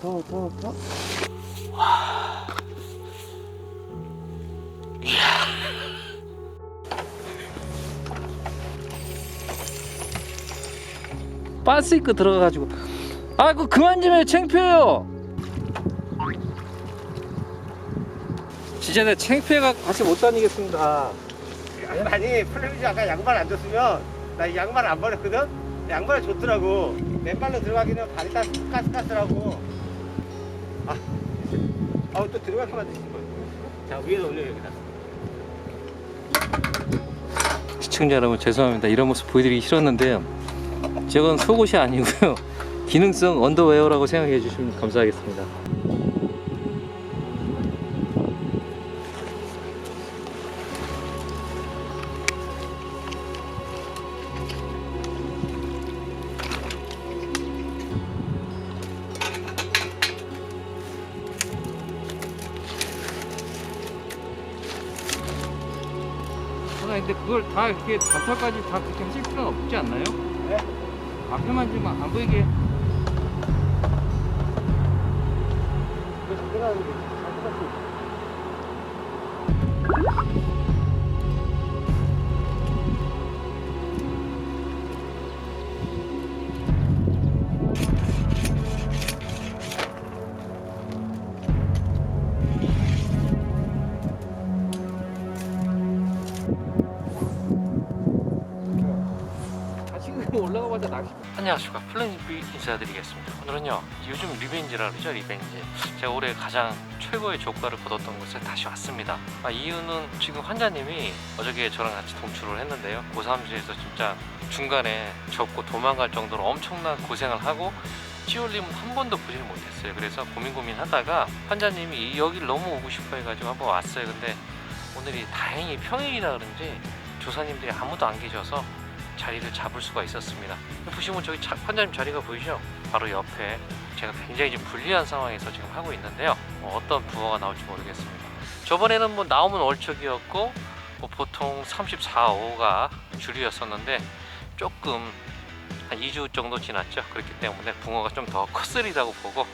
더, 더, 더, 더. 가스 입고 들어가가지고 아 그거 그만 좀해 창피해요 진짜 내가 창피해가 같이 못 다니겠습니다 아니, 플레미지 아까 양말 안 줬으면 나 이 양말 안 버렸거든? 양말 줬더라고. 맨발로 들어가기는 발이 다 까스까스라고. 아, 아우 또 들어가게 만드신 거야. 자, 위에다 올려, 여기다. 시청자 여러분 죄송합니다 이런 모습 보여드리기 싫었는데요 저건 속옷이 아니고요 기능성 언더웨어라고 생각해 주시면 감사하겠습니다 아 근데 그걸 다 이렇게 단털까지 다 그렇게 하실 필요는 없지 않나요? 네? 앞에만 좀 안 보이게 그래서 들어가는 게 플랜B 인사드리겠습니다. 오늘은요 요즘 리벤지라 그러죠 리벤지. 제가 올해 가장 최고의 조과를 거뒀던 곳에 다시 왔습니다. 아, 이유는 지금 환자님이 어저께 저랑 같이 동출을 했는데요. 고삼지에서 진짜 중간에 접고 도망갈 정도로 엄청난 고생을 하고 찌올림은 한 번도 보지를 못했어요. 그래서 고민 고민 하다가 환자님이 이 여기를 너무 오고 싶어 해가지고 한번 왔어요. 근데 오늘이 다행히 평일이라 그런지 조사님들이 아무도 안 계셔서 자리를 잡을 수가 있었습니다. 보시면 저기 차- 환자님 자리가 보이죠? 바로 옆에 제가 굉장히 좀 불리한 상황에서 지금 하고 있는데요. 어, 어떤 부어가 나올지 모르겠습니다. 저번에는 뭐 나오면 얼척이었고 뭐 보통 34, 5가 주류였었는데 조금 한 2주 정도 지났죠. 그렇기 때문에 붕어가 좀 더 컸으리라고 보고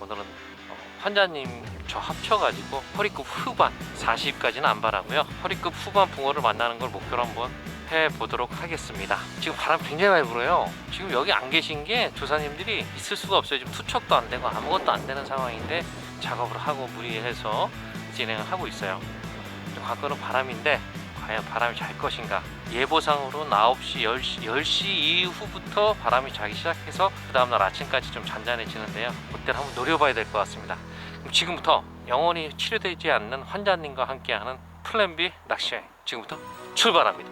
오늘은 어, 환자님 저 합쳐가지고 허리급 후반 40까지는 안 바라고요. 허리급 후반 붕어를 만나는 걸 목표로 한번 해 보도록 하겠습니다. 지금 바람 굉장히 많이 불어요. 지금 여기 안 계신 게 조사님들이 있을 수가 없어요. 지금 투척도 안 되고 아무것도 안 되는 상황인데 작업을 하고 무리해서 진행을 하고 있어요. 관건은 바람인데 과연 바람이 잘 것인가? 예보상으로는 9시, 10시, 10시 이후부터 바람이 자기 시작해서 그 다음날 아침까지 좀 잔잔해지는데요. 그때를 한번 노려봐야 될 것 같습니다. 그럼 지금부터 영원히 치료되지 않는 환자님과 함께하는 플랜 B 낚시여행 지금부터 출발합니다.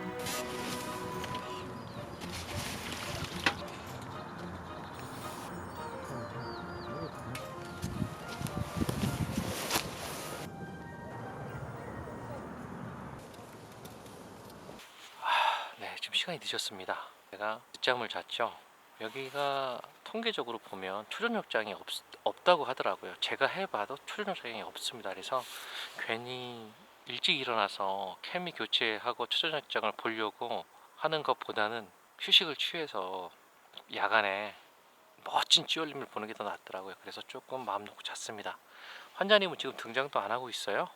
네, 지금 시간이 늦었습니다. 제가 늦잠을 잤죠. 여기가 통계적으로 보면 초저녁장이 없, 없다고 하더라고요. 제가 해봐도 초저녁장이 없습니다. 그래서 괜히 일찍 일어나서 케미 교체하고 초저녁장을 보려고 하는 것보다는 휴식을 취해서 야간에 멋진 찌올림을 보는 게 더 낫더라고요. 그래서 조금 마음 놓고 잤습니다. 환자님은 지금 등장도 안 하고 있어요.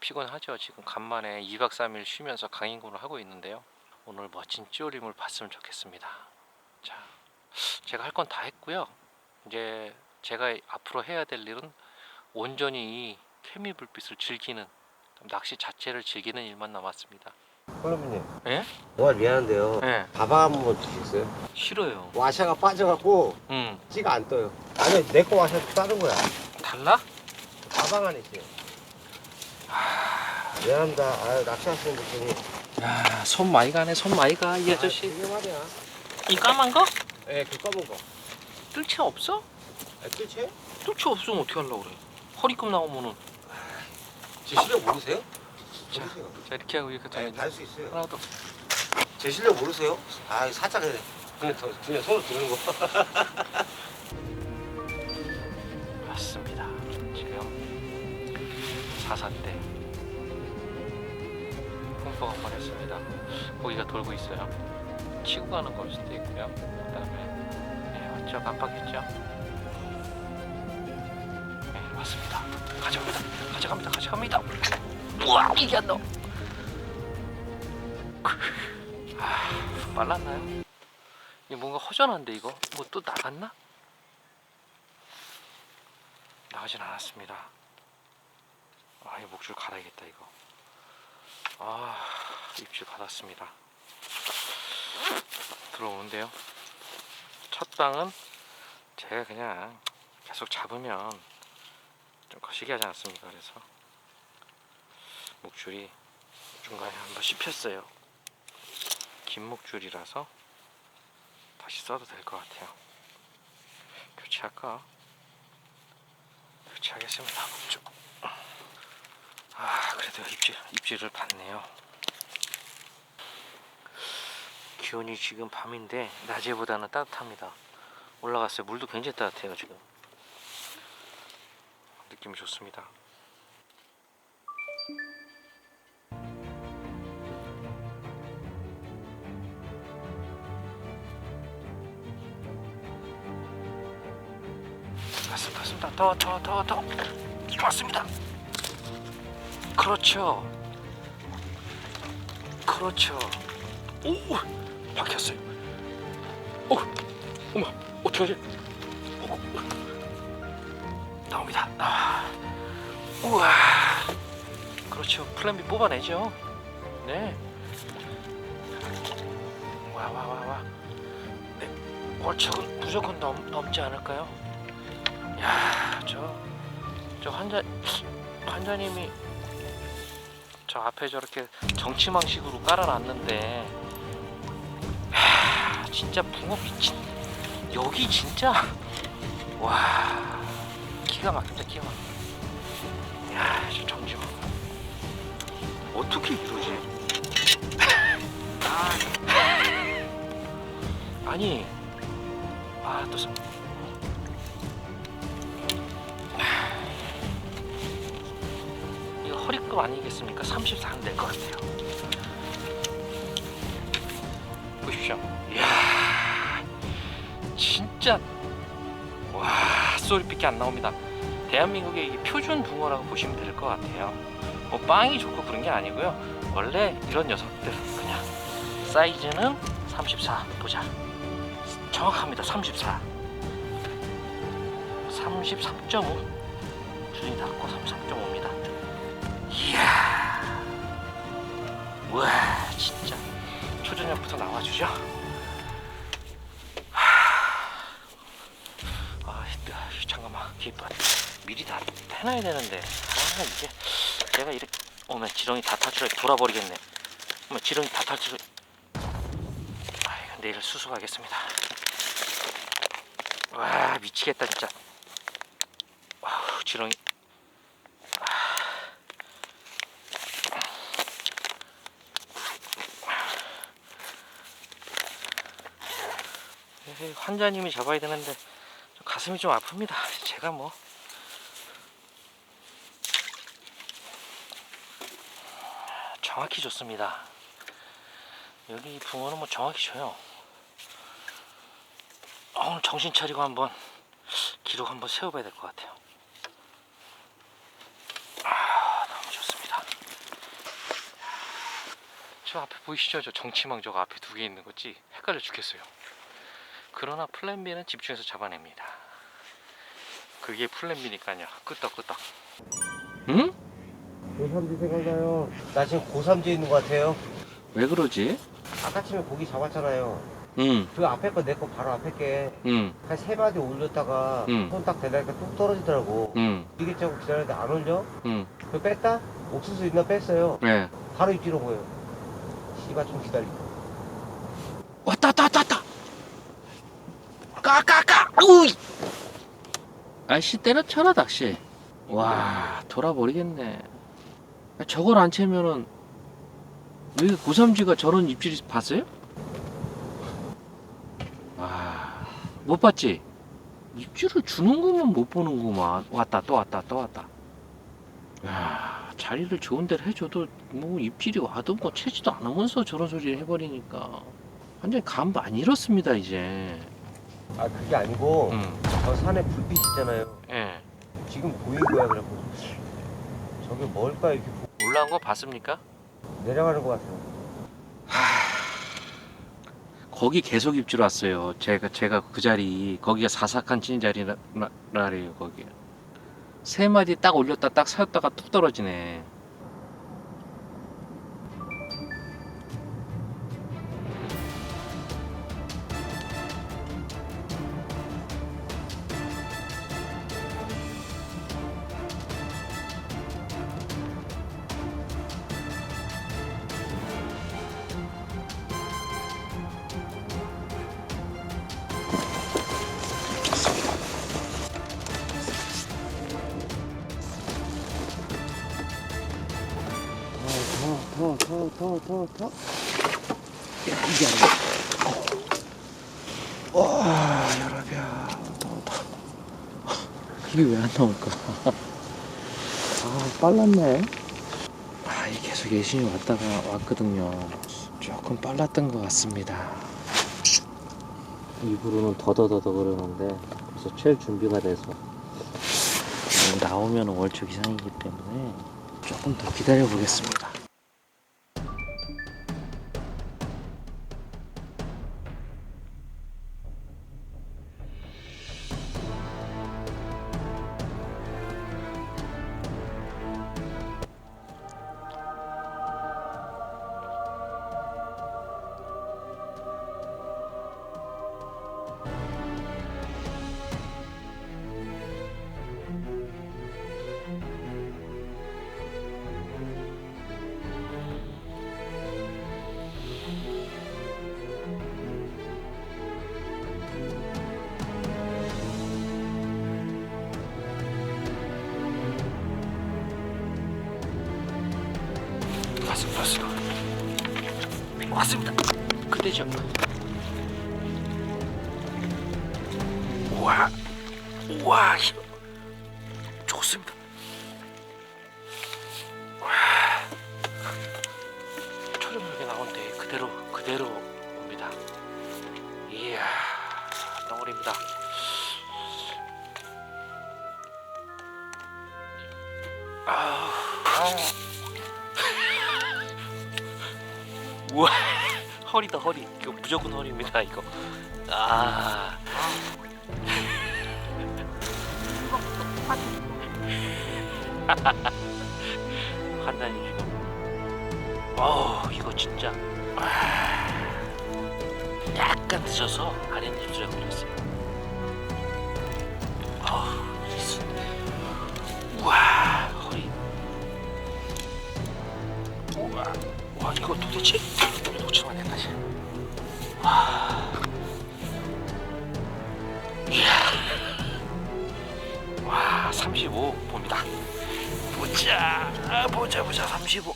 피곤하죠. 지금 간만에 2박 3일 쉬면서 강인군을 하고 있는데요. 오늘 멋진 찌올림을 봤으면 좋겠습니다. 자, 제가 할 건 다 했고요. 이제 제가 앞으로 해야 될 일은 온전히 이 케미 불빛을 즐기는 낚시 자체를 즐기는 일만 남았습니다. 콜라미님, 예? 정말 미안한데요. 예. 밥알 한번 주시겠어요? 싫어요. 와샤가 빠져갖고 음. 찌가 안 떠요. 아니, 내 거 와샤 다른 거야. 달라? 가방 안에 있어요. 미안합니다. 아, 낚시하시는 분이. 야, 손 많이 가네. 손 많이 가. 이 아, 아저씨. 말이야. 이 까만 거? 예, 그 검은 거. 뜰채 없어? 아, 끝이에요? 뜰채 없으면 어떻게 하려고 그래? 허리급 나오면은 제 실력 모르세요? 자. 모르세요. 자 이렇게 하고 이렇게 네, 되면 달수 있어요. 하나 더. 제 실력 모르세요? 아, 살짝 해. 그냥, 더, 그냥 손으로 드는 거. 맞습니다. 지금 흠뻑 한번 했습니다. 고기가 돌고 있어요. 치고 가는 걸 수도 있고요. 그다음에 네, 맞죠? 깜빡했죠? 가져갑니다. 가져갑니다. 우와 이게 안 나와. 아 말랐나요? 이게 뭔가 허전한데 이거 뭐 또 나갔나? 나가진 않았습니다. 아, 이 목줄 갈아야겠다 이거. 아, 입질 받았습니다. 들어오는데요. 첫 방은 제가 그냥 계속 잡으면 좀 거시기 하지 않습니까? 그래서 목줄이 중간에 한번 씹혔어요. 긴 목줄이라서 다시 써도 될 것 같아요. 교체할까? 교체하겠습니다. 목줄. 아, 그래도 입질, 입질을 받네요. 기온이 지금 밤인데 낮에보다는 따뜻합니다. 올라갔어요. 물도 굉장히 따뜻해요 지금. 느낌이 좋습니다. 맞습니다. 맞습니다. 더, 더, 더, 더. 맞습니다. 그렇죠. 그렇죠. 오, 박혔어요. 오, 어머, 어떡하지? 오, 나옵니다. 아, 우와. 그렇죠. 플랜 B 뽑아내죠. 네. 와, 와, 와, 와. 네. 월척은 무조건 넘, 넘지 않을까요? 야, 저, 저 환자, 환자님이 저 앞에 저렇게 정치망식으로 깔아놨는데 하, 진짜 붕어 미친 여기 진짜 와 기가 막힌다 기가 막혀 야저 정지망 어떻게 이러지 아, 아니 아또 이거 허리급 아니겠습니까? 34는 될 것 같아요. 보십시오. 이야, 진짜 와 소리밖에 안 나옵니다. 대한민국의 이 표준 붕어라고 보시면 될 것 같아요. 뭐 빵이 좋고 그런 게 아니고요. 원래 이런 녀석들 그냥 사이즈는 34 보자. 정확합니다. 34. 33.5 줄이 닿고 33.5입니다. 이야, 와 진짜 초저녁부터 나와주죠. 하, 아. 잠깐만, 기뻐. 미리 다 해놔야 되는데, 아 이게 내가 이렇게 오면 지렁이 다 탈출 돌아버리겠네. 오면 지렁이 다 탈출. 아, 이거 내일 수습하겠습니다. 와 미치겠다 진짜. 와우, 지렁이. 에이, 환자님이 잡아야 되는데 좀 가슴이 좀 아픕니다. 제가 뭐 정확히 좋습니다. 여기 이 붕어는 뭐 정확히 줘요. 어, 오늘 정신 차리고 한번 기록 한번 세워봐야 될 것 같아요. 아, 너무 좋습니다. 저 앞에 보이시죠? 저 정치망 저거 앞에 두 개 있는 거지? 헷갈려 죽겠어요. 그러나 플랜 B는 집중해서 잡아냅니다. 그게 플랜 B니까요. 끄떡끄떡. 응? 고삼지 생각나요. 나 지금 고삼지에 있는 것 같아요. 왜 그러지? 아까 침에 고기 잡았잖아요. 응, 그 앞에 거 내 거 바로 앞에 게. 응, 한 세 마디 올렸다가 응. 손딱 대다니까 뚝 떨어지더라고. 응, 이게 자고 기다렸는데 안 올려? 응. 그 뺐다? 옥수수 있나 뺐어요. 네. 바로 입질 온 거예요. 씨발 좀 기다려. 왔다, 왔다, 왔다, 왔다. 까 까 까. 우이. 아씨 때려쳐라 낚시. 와 돌아버리겠네. 저걸 안 채면은 왜 고삼지가 저런 입질이 봤어요? 와못 봤지? 입질을 주는 거면 못 보는구만. 왔다 또 왔다 또 왔다. 야 자리를 좋은 데를 해줘도 뭐 입질이 와도 뭐 채지도 않으면서 저런 소리를 해버리니까 완전히 감 많이 잃었습니다 이제. 아 그게 아니고 응. 저 산에 불빛 있잖아요. 예. 지금 보인 거야 그래갖고 저게 뭘까 이렇게 올라온 거 봤습니까? 내려가는 것 같아요. 거기 계속 입질 왔어요. 제가 제가 그 자리 거기가 사삭한 찐 자리라래요 거기. 세 마디 딱 올렸다 딱 세웠다가 뚝 떨어지네. 더, 더, 더, 더, 더. 이게 아니야. 와 여러비야 더 더. 이게 왜 안 나올까? 아, 빨랐네. 아, 이 계속 예신이 왔다가 왔거든요. 조금 빨랐던 것 같습니다. 입으로는 더더더더 그러는데 그래서 칠 준비가 돼서 나오면 월척 이상이기 때문에 조금 더 기다려 보겠습니다. 그때죠. 우와, 우와, 이- 좋습니다. 와, 초저녁에 나온 데 그대로 그대로 옵니다. 이야, 덩어리입니다. 아, 우와 허리다 허리 무조건 허리입니다 이거. 아. 판단이 어 이거 진짜. 아, 약간 걸렸어요. 어, 우와 허리. 우와. 와 이거 도대체? 놓치면 안 된다 씨. 와. 이야. 와35 봅니다. 보자 아, 보자 보자 35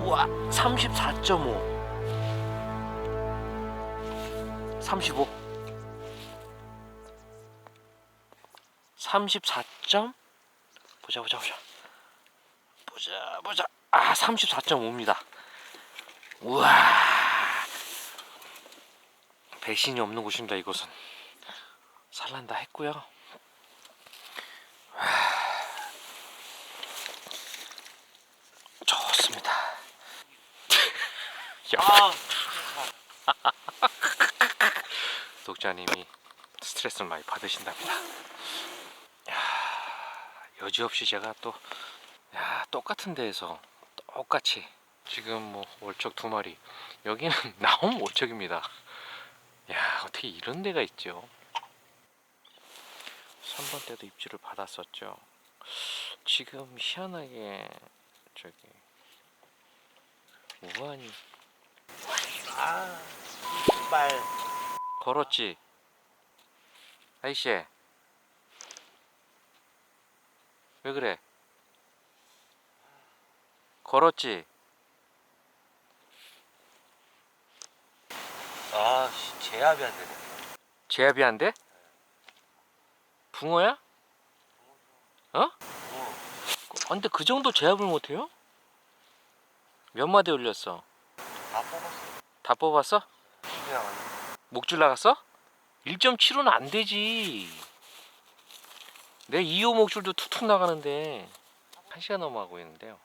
우와 34.5 35 34 점 보자 보자 보자. 보자 보자. 아 34.5입니다. 우와 배신이 없는 곳입니다 이곳은. 살란다 했고요. 와, 좋습니다. 야. 독자님이 스트레스를 많이 받으신답니다. 야, 여지없이 제가 또 야, 똑같은 데에서 똑같이 지금 뭐 월척 두 마리. 여기는 나온 월척입니다 야 어떻게 이런 데가 있죠? 3번 때도 입질을 받았었죠. 지금 희한하게 저기 우한이 아, 이빨. 걸었지? 아이씨. 왜 그래? 걸었지 아, 씨, 제압이 안 되네. 제압이 안 돼? 붕어야? 어? 어, 아, 근데 그 정도 제압을 못 해요? 몇 마디 올렸어? 다 뽑았어. 다 뽑았어? 그냥 목줄 나갔어? 1.75는 안 되지. 내 2호 목줄도 툭툭 나가는데 1시간 넘어가고 있는데요.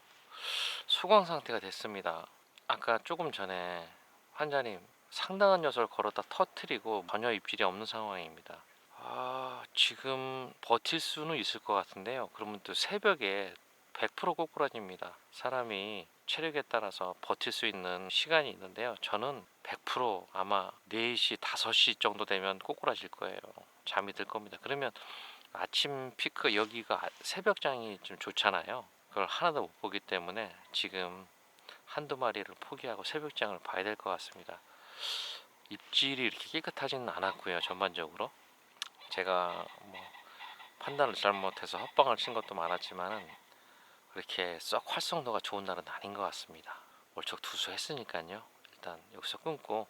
수강 상태가 됐습니다. 아까 조금 전에 환자님 상당한 녀석을 걸었다 터트리고 전혀 입질이 없는 상황입니다. 아, 지금 버틸 수는 있을 것 같은데요. 그러면 또 새벽에 100% 꼬꾸라집니다. 사람이 체력에 따라서 버틸 수 있는 시간이 있는데요. 저는 100% 아마 4시, 5시 정도 되면 꼬꾸라질 거예요. 잠이 들 겁니다. 그러면 아침 피크 여기가 새벽장이 좀 좋잖아요. 그걸 하나도 못 보기 때문에 지금 한두 마리를 포기하고 새벽장을 봐야 될 것 같습니다. 입질이 이렇게 깨끗하지는 않았고요. 전반적으로 제가 뭐 판단을 잘못해서 헛방을 친 것도 많았지만은 그렇게 썩 활성도가 좋은 날은 아닌 것 같습니다. 월척 투수했으니까요. 일단 여기서 끊고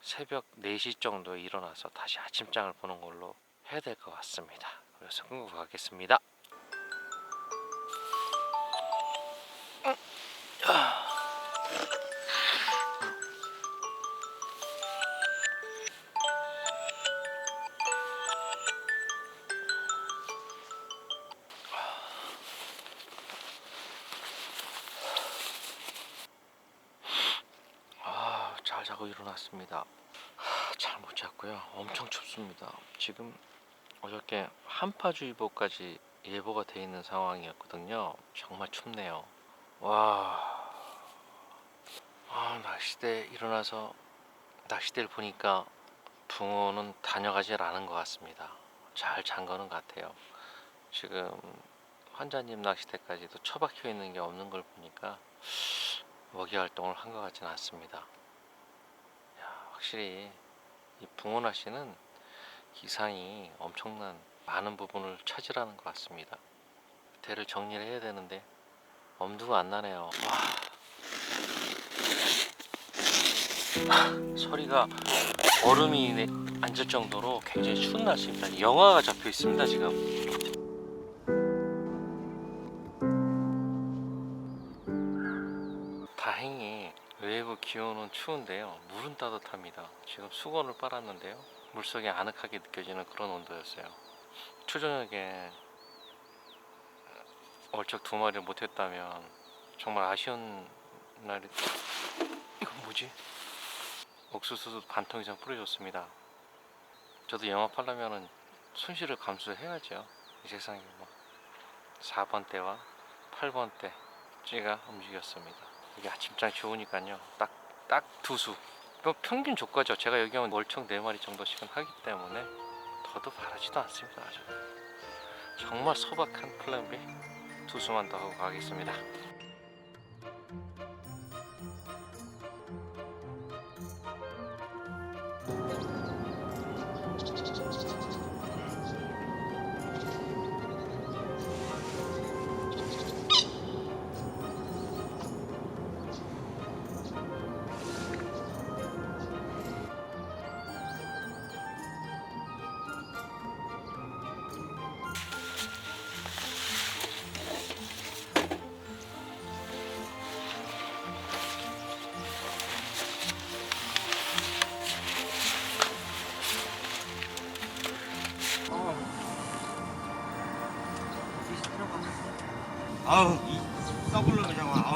새벽 4시 정도에 일어나서 다시 아침장을 보는 걸로 해야 될 것 같습니다. 그래서 끊고 가겠습니다. 지금 어저께 한파주의보까지 예보가 돼 있는 상황이었거든요. 정말 춥네요. 와, 아, 낚시대 일어나서 낚시대를 보니까 붕어는 다녀가질 않은 것 같습니다. 잘잔 거는 같아요. 지금 환자님 낚시대까지도 처박혀 있는 게 없는 걸 보니까 먹이 활동을 한 것 같지는 않습니다. 야, 확실히 이 붕어나 씨는 기상이 엄청난 많은 부분을 차지하는 것 같습니다. 대를 정리를 해야 되는데 엄두가 안 나네요. 와. 소리가 얼음이 내- 앉을 정도로 굉장히 추운 날씨입니다. 영하가 잡혀 있습니다 지금. 다행히 외부 기온은 추운데요. 물은 따뜻합니다. 지금 수건을 빨았는데요. 물속이 아늑하게 느껴지는 그런 온도였어요. 초저녁에 얼쩍 두 마리를 못했다면 정말 아쉬운 날이. 이건 뭐지? 옥수수 반통 이상 뿌려줬습니다. 저도 영업하려면은 손실을 감수해야죠. 이 세상에 뭐 4번 때와 8번 때 찌가 움직였습니다. 이게 아침장 좋으니까요. 딱 딱 두 수. 뭐 평균 조과죠. 제가 여기 오면 월청 네 마리 정도씩은 하기 때문에 더도 바라지도 않습니다. 아주. 정말 소박한 플랜 B 두 수만 더 하고 가겠습니다.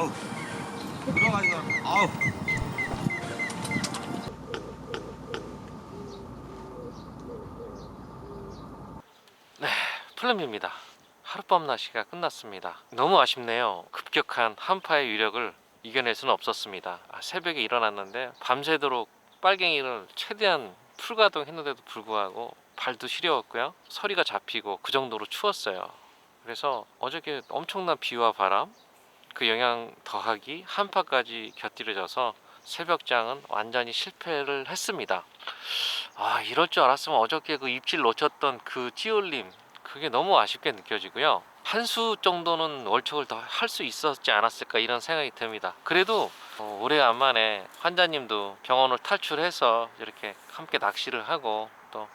아우 들어가지고 아우 플랜입니다. 하룻밤 낚시가 끝났습니다. 너무 아쉽네요. 급격한 한파의 위력을 이겨낼 수는 없었습니다. 아, 새벽에 일어났는데 밤새도록 빨갱이를 최대한 풀가동했는데도 불구하고 발도 시려웠고요. 서리가 잡히고 그 정도로 추웠어요. 그래서 어저께 엄청난 비와 바람 그 영향 더하기 한파까지 곁들여져서 새벽장은 완전히 실패를 했습니다. 아 이럴 줄 알았으면 어저께 그 입질 놓쳤던 그 찌올림 그게 너무 아쉽게 느껴지고요. 한 수 정도는 월척을 더 할 수 있었지 않았을까 이런 생각이 듭니다. 그래도 어, 오래간만에 환자님도 병원을 탈출해서 이렇게 함께 낚시를 하고 또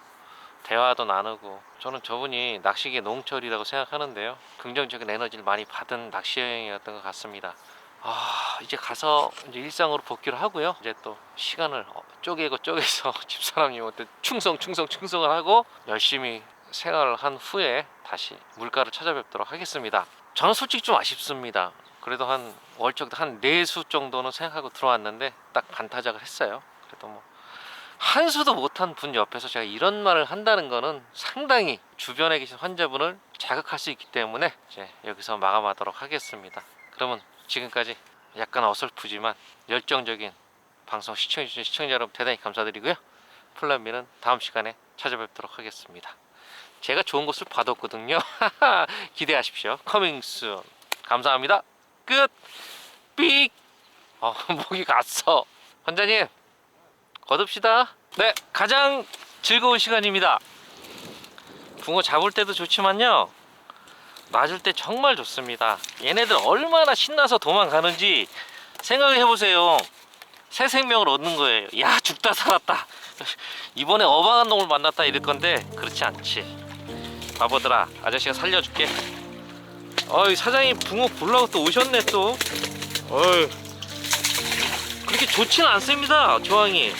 대화도 나누고 저는 저분이 낚시계 농철이라고 생각하는데요. 긍정적인 에너지를 많이 받은 낚시 여행이었던 것 같습니다. 아 이제 가서 이제 일상으로 복귀를 하고요. 이제 또 시간을 어, 쪼개고 쪼개서 집사람님한테 충성 충성 충성을 하고 열심히 생활을 한 후에 다시 물가를 찾아뵙도록 하겠습니다. 저는 솔직히 좀 아쉽습니다. 그래도 한 월적 한네수 정도는 생각하고 들어왔는데 딱 반타작을 했어요. 그래도 뭐 한 수도 못한 분 옆에서 제가 이런 말을 한다는 거는 상당히 주변에 계신 환자분을 자극할 수 있기 때문에 이제 여기서 마감하도록 하겠습니다. 그러면 지금까지 약간 어설프지만 열정적인 방송 시청해주신 시청자 여러분 대단히 감사드리고요. 플랜비는 다음 시간에 찾아뵙도록 하겠습니다. 제가 좋은 것을 받았거든요. 기대하십시오. 커밍 순. 감사합니다. 끝. 삑. 어, 목이 갔어. 환자님, 거둡시다. 네, 가장 즐거운 시간입니다. 붕어 잡을 때도 좋지만요. 놔줄 때 정말 좋습니다. 얘네들 얼마나 신나서 도망가는지 생각을 해보세요. 새 생명을 얻는 거예요. 야, 죽다 살았다. 이번에 어방한 놈을 만났다 이럴 건데 그렇지 않지. 바보들아, 아저씨가 살려줄게. 어이 사장님 붕어 보려고 또 오셨네 또. 어이 그렇게 좋지는 않습니다 조항이.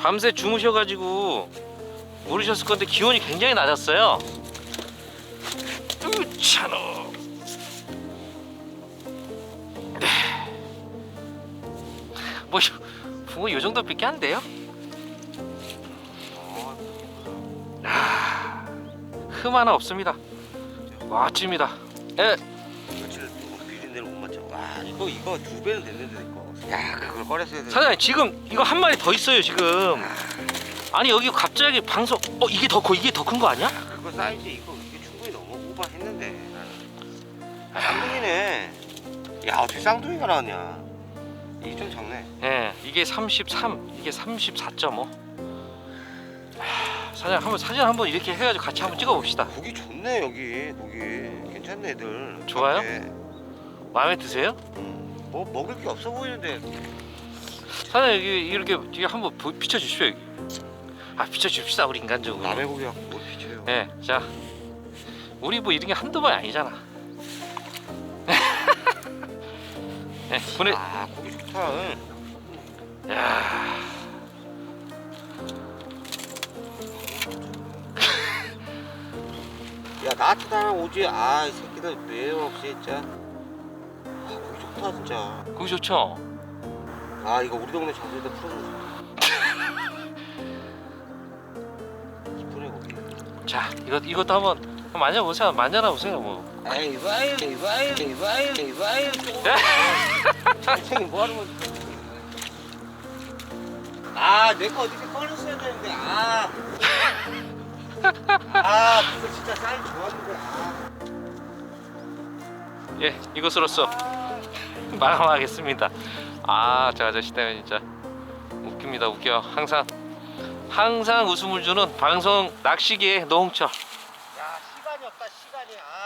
밤새 주무셔가지고 모르셨을 건데 기온이 굉장히 낮았어요. 으차노. 뭐 붕어 요 정도밖에 안 돼요? 아, 흠 하나 없습니다. 멋집니다. 예, 며칠 비린내를 못 맞춰. 와 이거 이거 두 배는 됐는데 이거. 야 그걸 꺼냈어야 돼. 사장님 지금 이거 한 마리 더 있어요 지금. 아니 여기 갑자기 방송 어 이게 더 커 이게 더 큰 거 아니야? 그거 사이즈 이거 이게 충분히 너무 오버했는데. 아, 쌍둥이네. 야 어떻게 쌍둥이가 나왔냐? 이게 좀 작네. 예, 이게 33, 이게 34.5. 하, 사장님 한번 사진 한번 이렇게 해가지고 같이 한번 찍어봅시다. 고기 좋네 여기 고기 괜찮네 애들. 좋아요? 네. 마음에 드세요? 음, 뭐 먹을 게 없어 보이는데. 사장님 여기 이렇게 뒤에 한번 보- 비춰주십시오 여기. 아 비춰줍시다 우리 인간적으로. 남의 고기 갖고 뭘 비춰요? 예, 자 우리 뭐 이런 게 한두 번이 아니잖아. 예, 보내. 아 고기 좋다. 응. 야, 야 나한테 따라 오지. 아 이 새끼들 왜 없이 진짜. 아 좋다 진짜. 거기 좋죠. 아 이거 우리 동네 장소에다 풀어줘. 이쁘네 고기. 자, 이거 이것도 한번 한번 만져보세요. 만져나 보세요 뭐. 에이 와이 와이 와이 와이 잘생이 뭐하는 거지? 아 내거 어떻게 꺼냈어야 되는데 아. 아 이거 진짜 사인 좋았는데 아. 예, 이것으로써 마감하겠습니다. 아, 저 아저씨 때문에 진짜 웃깁니다. 웃겨. 항상 항상 웃음을 주는 방송 낚시계의 노홍철